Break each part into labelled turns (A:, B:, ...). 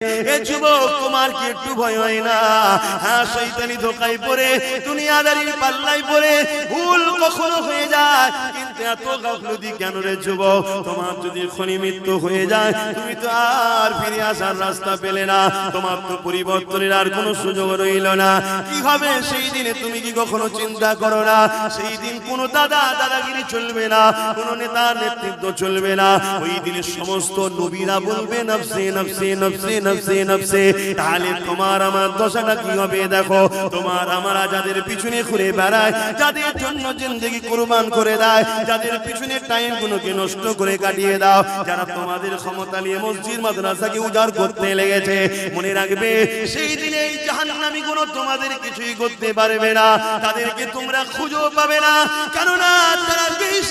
A: এ তোমার কি একটু ভয় হয় না? হ্যাঁ শৈতানি দুনিয়াদারির ভুল কখনো হয়ে যায়। কিন্তু এত কেন রে যুবক? তোমার যদি খনি মৃত্যু হয়ে যায়, তুমি তো আর ফিরে আসার রাস্তা পেলে না। তোমার তো পরিবর্তনের আর কোনো সুযোগ রইল না। কি হবে সেই দিনে তুমি কি কখনো চিন্তা করো না? সেই দিন কোনো দাদা, দাদাগিরি চলবে না, কোনো নেতার নেতৃত্ব চলবে না। ওই দিনে সমস্ত নবীরা বলবে, নফসে নফসে নফসে নফসে নফসে, তাহলে তোমার আমার দশাটা কি হবে দেখো। তোমার আমরা যাদের পিছনে ঘুরে বেড়ায়, যাদের জন্য জিন্দগি কুরবান করে দেয়, যাদের পিছনে টাইম গুলোকে নষ্ট করে কাটিয়ে দাও। যারা তোমাদের ক্ষমতা নিয়ে মসজিদ, মাদ্রাসাকে উজাড় করতে লেগেছে, মনে রাখবে, সেই দিনে এই জাহান্নামী গুলো তোমাদের কিছুই করতে পারবে না। তাদেরকে তোমরা খুঁজেও পাবে না। কেননা তারা মানুষ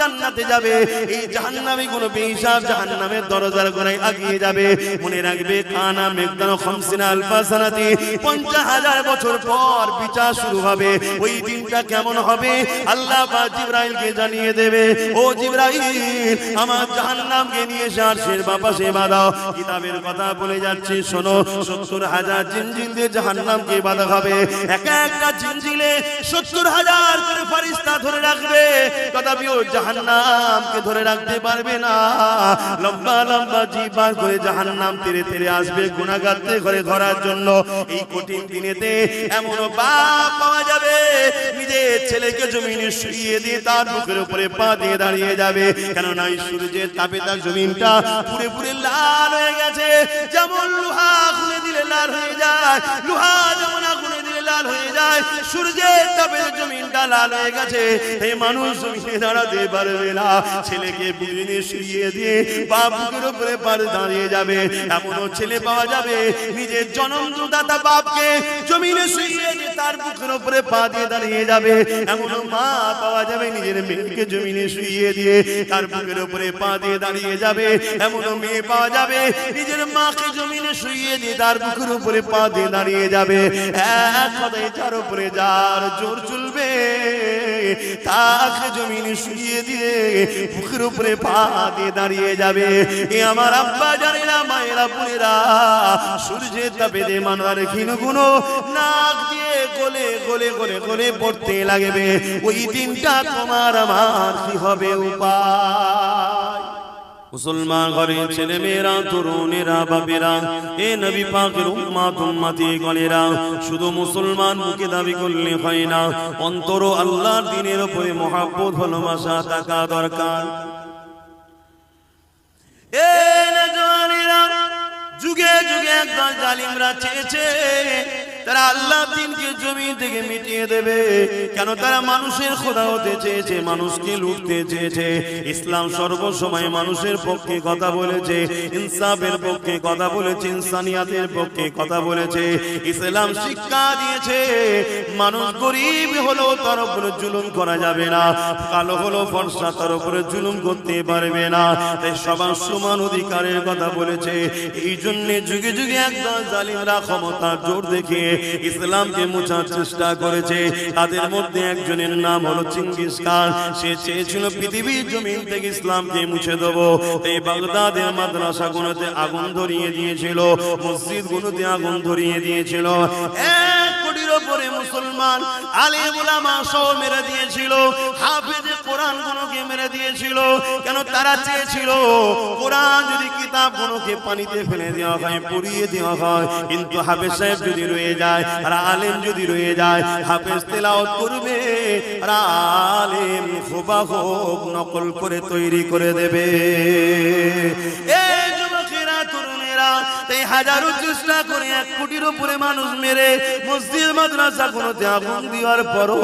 A: জান্নাতে যাবে। এই জাহান্নামী গুলো বেহিসাব জাহান্নামের দরজার গোড়ায় আগিয়ে যাবে। মনে রাখবে কানা মেঘদানো খমসিনা আলফা সানাতি। পঞ্চাশ হাজার বছর পর বিচার শুরু হবে। ওই দিনটা কেমন হবে? আল্লাহ পাক জিব্রাইলকে জানিয়ে দেবে, ও জিব্রাইল, আমার জাহান্নামকে নিয়ে এসে আরশের বাপাশে বাঁধাও কিতাবের কথা বলে যাচ্ছে, শোনো, সত্তর হাজার জিনজিল দিয়ে জাহান্নামকে বাঁধা হবে এক একটা জিনজিলে সত্তর হাজার করে ফারিস্তা ধরে রাখবে। তথাপি তথাপিও জাহান্নামকে ধরে রাখতে পারবে না। লম্বা লম্বা জীবার করে জাহান্নাম তেরে তেরে আসবে গুণাগারতে ঘরে ধরার জন্য। এই কঠিন দিনেতে এমন বাপ পাওয়া যাবে, নিজের ছেলেকে জমিনে শুইয়ে দিয়ে তার বুকের উপরে পা দিয়ে দাঁড়িয়ে যাবে। কেননা এই সূর্যের তাপে তার জমিনটা পুরে পুরে লাল হয়ে গেছে। যেমন লোহা খুলে দিলে লাল হয়ে যায়, লোহা সূর্যের লাল হয়ে গেছে। এই মানুষ দিয়ে উপরে পার দাঁড়িয়ে যাবে। ছেলে পাওয়া যাবে। নিজের জন্মদাতা বাপকে জমিনে শুয়ে তার বুকের উপরে পা দিয়ে দাঁড়িয়ে যাবে। এমনও মা পাওয়া যাবে নিজের মেয়েকে জমিনে শুইয়ে দিয়ে, তার বুকের উপরে পা দিয়ে দাঁড়িয়ে যাবে। এমনও মেয়ে পাওয়া যাবে নিজের মাকে জমিনে শুইয়ে দিয়ে, তার বুকের উপরে পা দিয়ে দাঁড়িয়ে যাবে। এক তার উপরে যার জোর চলবে, তাকে জমিনে শুইয়ে দিয়ে বুকের উপরে পা দিয়ে দাঁড়িয়ে যাবে। এ আমার আব্বা জানে না, মায়েরা বোনেরা, সূর্যের তাপে দে মানবার ক্ষীণ গুনো নাক দিয়ে গলে গলে গলে গলে পড়তে লাগবে। ওই দিনটা তোমার আমার কি হবে উপায়? মুসলমান ঘরের ছেলে মেয়েরা তরুণেরা, বাপেরা, এ নবী পাকের উম্মাত, উম্মাতি গণেরা, শুধু মুসলমান মুখে দাবি করলে হয় না অন্তর আল্লাহর দিনের উপরে মহাব্বত, ভালোবাসা থাকা দরকার। যুগে যুগে একদল জালিমরা চেয়েছে তারা আল্লাহ দিনকে জমি থেকে মিটিয়ে দেবে। কেন তারা মানুষের খোদা হতে চেয়েছে, মানুষকে লুটতে চেয়েছে। ইসলাম সর্বসময় মানুষের পক্ষে কথা বলেছে, ইনসাফের পক্ষে কথা বলেছে, ইনসানিয়াতের পক্ষে কথা বলেছে। ইসলাম শিক্ষা দিয়েছে, মানুষ গরিব হলো তার উপরে জুলুম করা যাবে না, কালো হলো ফর্সা তার উপরে জুলুম করতে পারবে না। তাই সবার সমান অধিকারের কথা বলেছে। এই জন্যে যুগে যুগে একদল জালিমরা ক্ষমতার জোর দেখিয়ে ইসলামকে মোছার চেষ্টা করেছে, তাদের মধ্যে একজনের নাম হলো চিঙ্গিস খান। সে চেয়েছিল পৃথিবীর জমিন থেকে ইসলামকে মুছে দেবো। এই বাগদাদের মাদ্রাসা গুলোতে আগুন ধরিয়ে দিয়েছিল মসজিদ গুলোতে আগুন ধরিয়ে দিয়েছিল। এক ওপরে মুসলমান আলেম উলামা সহ মেরে দিয়েছিল, হাফেজ কোরআন গুলোকে মেরে দিয়েছিল। কেন তারা চেয়েছিল, কোরআন যদি কিতাব গুলোকে পানিতে ফেলে দেওয়া হয়, পুড়িয়ে দেওয়া হয়, কিন্তু হাফেজ সাহেব যদি রয়ে যায়, আর আলেম যদি রয়ে যায়, হাফেজ তেলাওয়াত করবে, আর আলেম হুবাহুব নকল করে তৈরি করে দেবে। এই তাই হাজারো চেষ্টা করে এক কোটির উপরে মানুষ মেরে মসজিদ, মাদ্রাসা কোনোতে আগুন দেওয়ার পরও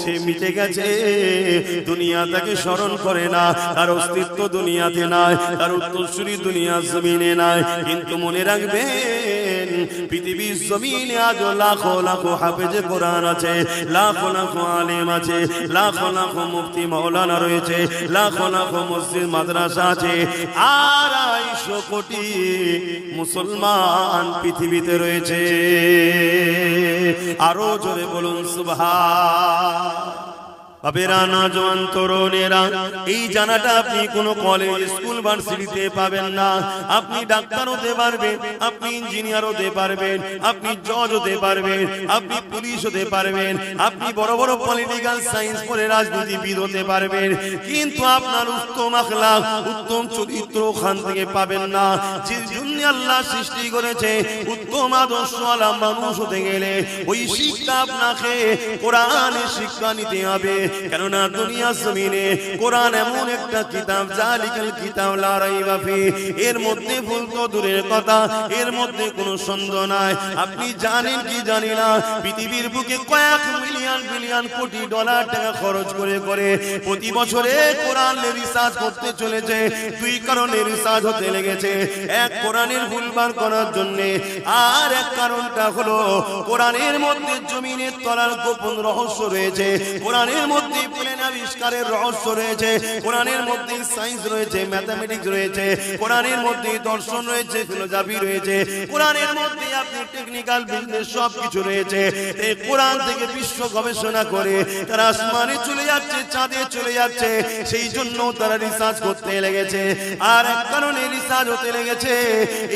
A: সে মিটে গেছে। দুনিয়া তাকে স্মরণ করে না, তার অস্তিত্ব দুনিয়াতে নাই, তার উত্তরসূরি দুনিয়া জমিনে নাই। কিন্তু মনে রাখবেন পৃথিবীর জমিনে আজ লাখো লাখো হাফেজে কোরআন আছে, লাখো লাখো আলেম আছে, লাখো লাখো মুফতি মাওলানা রয়েছে, লাখো লাখো মসজিদ মাদ্রাসা আছে। আড়াইশো কোটি মুসলমান পৃথিবীতে রয়েছে। আরও জোরে বলুন, সুবহান। বাপেরা না জওয়ান তরুণেরা এই জানাটা আপনি কোনো কলেজ স্কুল ভার্সিটিতে পাবেন না। আপনি ডাক্তার হতে পারবেন, আপনি ইঞ্জিনিয়ার হতে পারবেন, আপনি জজ হতে পারবেন, আপনি পুলিশ হতে পারবেন, আপনি বড় বড় পলিটিক্যাল সায়েন্স পড়ে রাজনীতিবিদ হতে পারবেন। কিন্তু আপনার উত্তম আখলাক উত্তম চরিত্র ওখান থেকে পাবেন না। যে জন্য আল্লাহ সৃষ্টি করেছে, উত্তম আদর্শ আলা মানুষ হতে গেলে ওই শিক্ষা আপনাকে কোরআনের শিক্ষা নিতে হবে। কেননা দুনিয়া জমিনে কোরআন এমন একটা কিতাব জালিকাল কিতাব লা রাইবা ফি। এর মধ্যে ভুল তো দূরের কথা, এর মধ্যে কোনো সন্দেহ নাই। আপনি জানেন কি জানি না, পৃথিবীর বুকে কয়েক মিলিয়ন বিলিয়ন কোটি ডলার টাকা খরচ করে করে প্রতি বছরে কোরআন রিসার্চ করতে চলেছে। দুই কারণে রিসার্চ হতে লেগেছে। এক কোরআনের ভুলবার করার জন্য, আর এক কারণটা হলো কোরআনের মধ্যে জমিনের তলার গোপন রহস্য রয়েছে। কোরআনের মধ্যে প্লেন আবিষ্কারের রহস্য রয়েছে, কোরআনের মধ্যে সায়েন্স রয়েছে ম্যাথামেটিক্স রয়েছে, কোরআনের মধ্যে দর্শন রয়েছে ফিলোসফি রয়েছে, কোরআনের মধ্যে আপনি টেকনিক্যাল বিজনেস সব কিছু রয়েছে। এই কোরআন থেকে বিশ্ব গবেষণা করে তারা আসমানে চলে যাচ্ছে, চাঁদে চলে যাচ্ছে, সেই জন্য তারা রিসার্চ করতে লেগেছে। আর এক কারণে রিসার্চ হতে লেগেছে,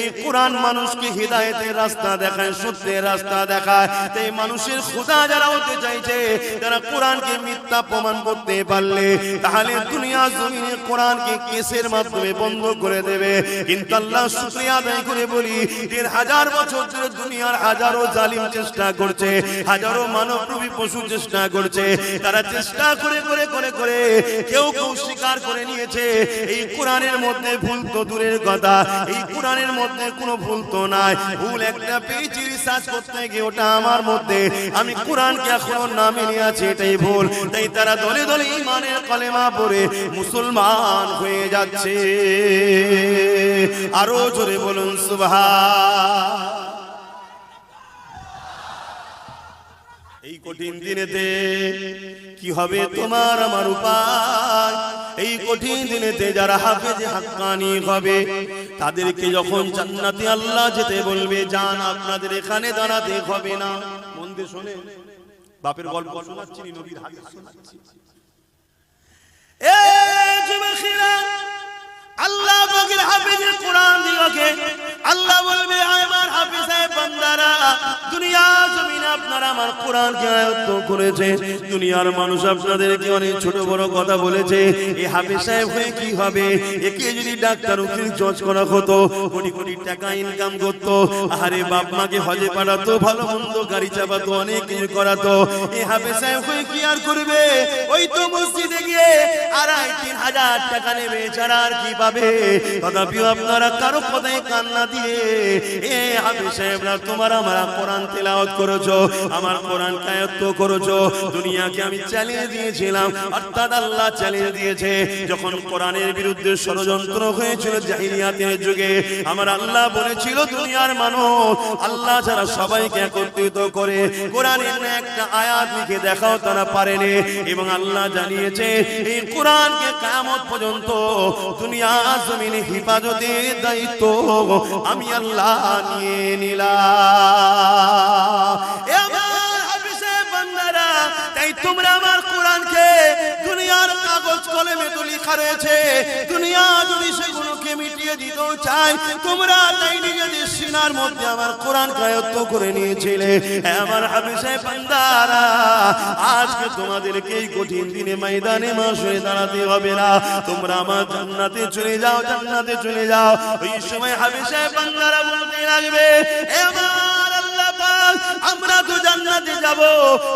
A: এই কোরআন মানুষকে হৃদায়তের রাস্তা দেখায়, সত্যের রাস্তা দেখায়। তাই মানুষের খোদা যারা হতে চাইছে, তারা কোরআনকে মিথ্যা প্রমাণ করতে পারলে তাহলে দুনিয়া জমিনে কোরআনকে কেসের মাধ্যমে বন্ধ করে দেবে। কিন্তু আল্লাহ শুক্রিয়া আদায় করে বলি, দেড় হাজার বছর ধরে দুনিয়ার হাজারো জালিম চেষ্টা করছে, হাজারো মানবরূপী পশু চেষ্টা করছে। তারা চেষ্টা করে করে করে করে কেউ কেউ স্বীকার করে নিয়েছে। এই কোরআনের মধ্যে ভুল তো দূরের কথা, এই কোরআনের মধ্যে কোনো ভুল তো নাই। ভুল একটা পেয়েছি রিসার্চ করতে গিয়ে ওটা আমার মধ্যে। আমি কোরআনকে এখনও নামে নিয়ে আছি, এটাই ভুল। তাই তারা দলে দলে ইমানের কলেমা পড়ে মুসলমান হয়ে যাচ্ছে। আরও জোরে বলুন, সুবহান। এই কঠিন দিনেতে কি হবে তোমার আমার উপায়? এই কঠিন দিনেতে যারা হাফেজে হাক্কানি হবে, তাদেরকে যখন জান্নাতে আল্লাহ যেতে বলবে যান আপনাদের এখানে দাঁড়াতে হবে না। মন দিয়ে শোনে বাপের গল্প শোনাচ্ছি নবীর হাদিস শোনাচ্ছি এ যুবকেরা আল্লাহ পাকের হাফেজের কোরআন দিগকে। আল্লাহ বলবে আমার হাফেজ বান্দারা, দুনিয়া জমিনে আপনারা আমার কোরআনকে আয়ত্ত করেছে। দুনিয়ার মানুষ আপনাদেরকে অনেক ছোট বড় কথা বলেছে। এই হাফেজ সাহেব হয়ে কি হবে? একে যদি ডাক্তার, উকিল জজ করা হতো, কোটি কোটি টাকা ইনকাম করতো আরে বাপ মাকে হজে পাঠাতো, ভালো মন্দ গাড়ি চাপাতো, অনেক কিছু করাতো। এই হাফেজ সাহেব হয়ে কি আর করবে? ওই তো মসজিদে গিয়ে আড়াই, তিন হাজার টাকা নেবে ছাড়া আর কি পাবে তথাপিও আপনারা কারও কথায় কান্না দিয়ে, এ হাফিজ সাহেবরা তোমার আমার কোরআন তেলাওয়াত করেছ, আমার কোরআন কায়ত্ত করেছ, দুনিয়াকে আমি চালিয়ে দিয়েছিলাম। অর্থাৎ আল্লাহ চালিয়ে দিয়েছে। যখন কোরআনের বিরুদ্ধে ষড়যন্ত্র হয়েছিল জাহিলিয়াতের যুগে, আমার আল্লাহ বলেছিল, দুনিয়ার মানুষ, আল্লাহ ছাড়া সবাইকে একত্রিত করে কোরআনের একটা আয়াত লিখে দেখাও, তারা পারেনি। এবং আল্লাহ জানিয়েছে, এই কোরআনকে কিয়ামত পর্যন্ত দুনিয়া জমিনে হিফাজতের দায়িত্ব। আমি আল্লাহ নিয়ে নিলাম। কাগজ কলমে তো লেখা রয়েছে, দুনিয়া যদি সেগুলোকে মিটিয়ে দিতেও চাই তোমরা তাই নিজেদের সিনার মধ্যে আমার কোরআন কায়ত্ত করে নিয়েছিলে। আমার হাফিজে বান্দারা, আজকে তোমাদেরকে এই কঠিন দিনে ময়দানে মাস হয়ে দাঁড়াতে হবে না। তোমরা আমার জান্নাতে চলে যাও, জান্নাতে চলে যাও। ওই সময় হাফিজে বান্দারা বলতে লাগবে আমরা তো জান্নাতে যাব।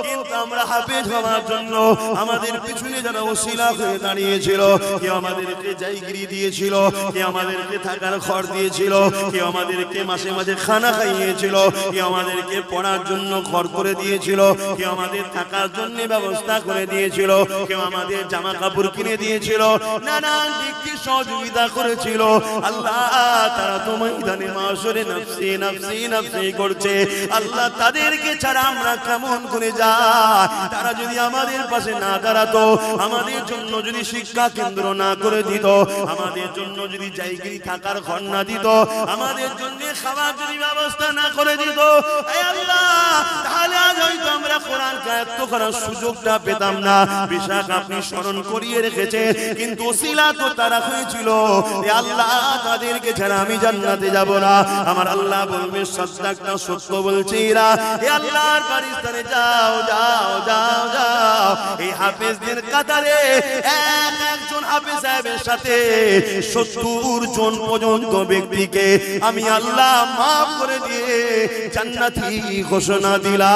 A: কিন্তু আমরা হাফেজ হওয়ার জন্য আমাদের পিছনে যারা ওসিলা হয়ে দাঁড়িয়েছিল, কেউ আমাদেরকে জায়গিরি দিয়েছিল, কেউ আমাদেরকে থাকার ঘর দিয়েছিল, কেউ আমাদেরকে মাসে মাসে খানা খাইয়েছিল, কেউ আমাদেরকে পড়ার জন্য ঘর করে দিয়েছিল, কেউ আমাদের থাকার জন্য ব্যবস্থা করে দিয়েছিল, কেউ আমাদের জামা কাপড় কিনে দিয়েছিল, নানান দিক সহযোগিতা করেছিল। আল্লাহ তারা তো ময়দানে মাসরে নফসি নফসি নফসি করছে। আল্লাহ তাদেরকে ছাড়া আমরা কেমন করে যাই? তারা যদি আমাদের পাশে না দাঁড়াতো, আমাদের জন্য যদি শিক্ষা কেন্দ্র না করে দিত, আমাদের জন্য যদি জায়গায় থাকার ঘর না দিত, আমাদের জন্য খাবার যদি ব্যবস্থা না করে দিত। আমি জান্নাতে যাব না। আমার আল্লাহ বলবে সত্যাকটা সত্য বলছে এরা। আল্লাহর যাও যাও যাও যাও। এই কাতারে এক একজন হাফেজ সাহেবের সাথে সত্তর জন পর্যন্ত ব্যক্তিকে আমি আল্লাহ মাফ করে দিয়ে জান্নাতি ঘোষণা দিলা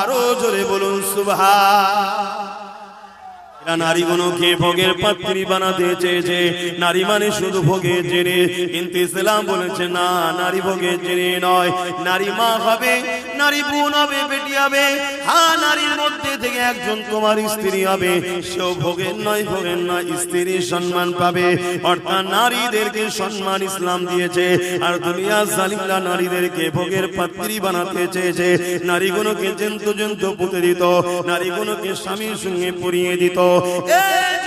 A: আরও জোরে বলুন সুবহা স্ত্রীর সম্মান পাবে। অর্থাৎ নারীদেরকে সম্মান ইসলাম দিয়েছে। আর দুনিয়া জালিমরা নারীদেরকে ভোগের পাত্রী বানাতে চেয়েছে। নারীগুলোকে জন্তু জন্তু পুঁতে দিত স্বামীর সঙ্গে পরিয়ে দিত। এই যুবকেরা,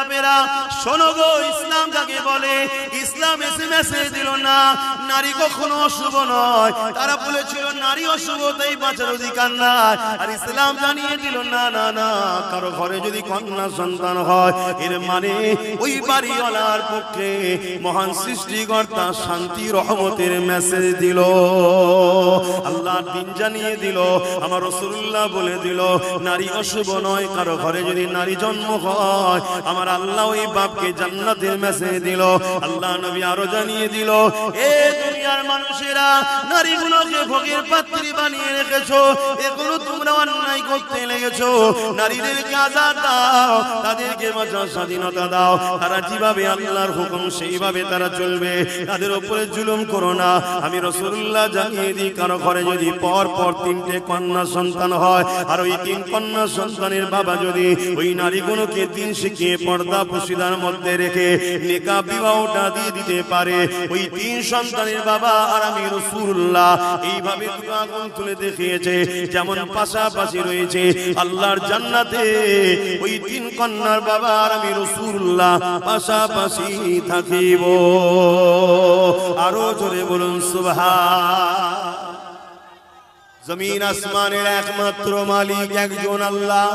A: বাপেরা, শোনো গো ইসলাম কাকে বলে ইসলাম এসে মেসেজ দিল না নারী কখনো অশুভ নয়। তারা বলেছিল নারী অশুভ তাই বাঁচার অধিকার নাই। আর ইসলাম জানিয়ে দিল না না না কারও ঘরে যদি কন্যা সন্তান হয় এর মানে ওই বাড়িওয়ালার পক্ষে মহান সৃষ্টিকর্তা শান্তি রহমতের মেসেজ দিল। আল্লাহ দিন জানিয়ে দিল আমার রসুল্লাহ বলে দিল নারী অশুভ নয় কারও ঘরে যদি নারী জন্ম হয় আমার আল্লাহ ওই বাপকে জান্নাতের মেসেজ দিল। আল্লাহ নবী আরও জানিয়ে দিল, এ দুনিয়ার মানুষেরা, নারীগুলোকে ভোগের পাত্রী বানিয়ে রেখেছো, এগুলো তোমরা অন্যায় করতে লেগেছো। নারীদেরকে আজাদ দাও, তাদেরকে বাঁচার স্বাধীনতা দাও। তারা যেভাবে আল্লাহর হুকুম, সেইভাবে তারা চলবে। তাদের উপরে জুলুম করো না। আমি রসুল্লাহ জানিয়ে দিই, কারও ঘরে যদি পর পর তিনটে কন্যা সন্তান হয়, আর ওই তিন কন্যা সন্তানের বাবা যদি ওই নারীগুলোকে দিন শিখিয়ে পর্দা পুশিদার মধ্যে রেখে নেকা বিবাহটা দিয়ে দিতে পারে। ওই তিন সন্তানের বাবা আর আমি রসুল্লাহ এইভাবে দুটো আগুন তুলে দেখিয়েছে, যেমন পাশাপাশি রয়েছে আল্লাহর জান্নাতে। ওই তিন কন্যার বাবা আর আমি রসুল্লাহ পাশাপাশি থাকিব। আরও জোরে বলুন সুবহা জমিন আসমানের একমাত্র মালিক একজন আল্লাহ।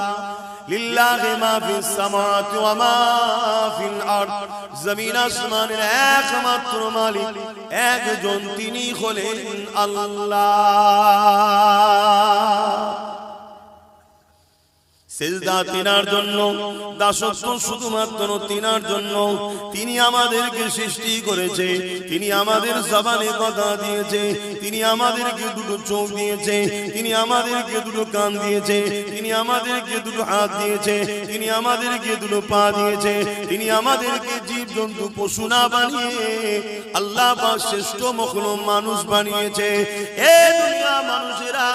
A: লিল্লাহি মা ফিস সামাওয়াতি ওয়া মা ফিল আরদ। জমিন আসমানের একমাত্র মালিক, একজন তিনি হলেন আল্লাহ। সেজদা তিনার জন্য দাসত্ব শুধুমাত্র তিনার জন্য তিনি আমাদেরকে সৃষ্টি করেছে তিনি আমাদের জবানে কথা দিয়েছে তিনি আমাদেরকে দুটো চোখ দিয়েছে তিনি আমাদেরকে দুটো কান দিয়েছে তিনি আমাদেরকে দুটো হাত দিয়েছে তিনি আমাদেরকে দুটো পা দিয়েছে তিনি আমাদেরকে জীব জন্তু পশু না বানিয়ে আল্লাহ বা শ্রেষ্ঠ মখলুম মানুষ বানিয়েছে। এ দুনিয়া মানুষেরা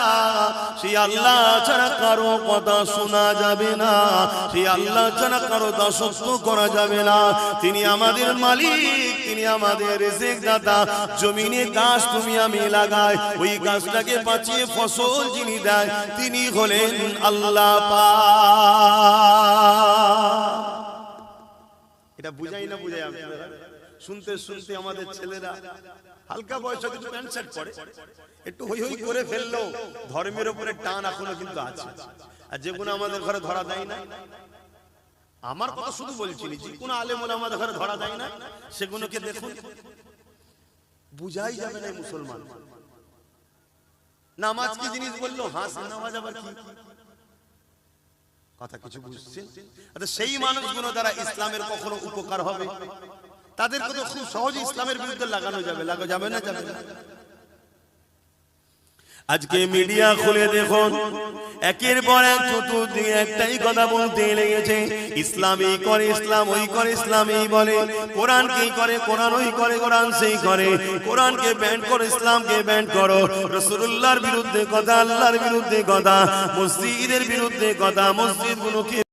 A: সেই আল্লাহ ছাড়া কারও কথা শোনা যাবে না। সেই আল্লাহ ছাড়া কারও দাসত্ব করা যাবে না। তিনি আমাদের মালিক, তিনি আমাদের দাতা জমিনে গাছ তুমি আমি লাগাই, ওই গাছটাকে বাঁচিয়ে ফসল যিনি দেয়, তিনি হলেন আল্লাহ পাক। এটা বুঝাই না বুঝাই আপনারা শুনতে শুনতে আমাদের ছেলেরা হালকা বয়সে কিছু প্যান্ট শার্ট একটু হই হই করে ফেলল ধর্মের উপরে টান এখনও কিন্তু আছে। আর যেগুলো আমাদের ঘরে ধরা দেয় না। আমার কথা শুধু বলছি যে কোনো আলেম ওলামা আমাদের ঘরে ধরা দেয় না, সেগুলোকে দেখুন। বুঝাই যাবে না মুসলমান। নামাজ কি জিনিস বলল? হাস নামাজ আবার কি? কথা কিছু বুঝছেন? আচ্ছা সেই মানুষগুলো দ্বারা ইসলামের কখনো উপকার হবে? তাদেরকে তো খুব সহজে ইসলামের বিরুদ্ধে লাগানো যাবে লাগা যাবে না যাবে না আজকে মিডিয়া খুলে দেখুন একের পর এক চতুর্দিকে একটাই কথা বলতে লেগেছে ইসলামই করে ইসলাম ওই করে ইসলামই বলে কোরআন কি করে কোরআন ওই করে কোরআন সেই করে কোরআনকে ব্যান্ড করো ইসলামকে ব্যান্ড করো রসুল্লাহর বিরুদ্ধে কথা আল্লাহর বিরুদ্ধে কথা মসজিদের বিরুদ্ধে কথা মসজিদ গুলোকে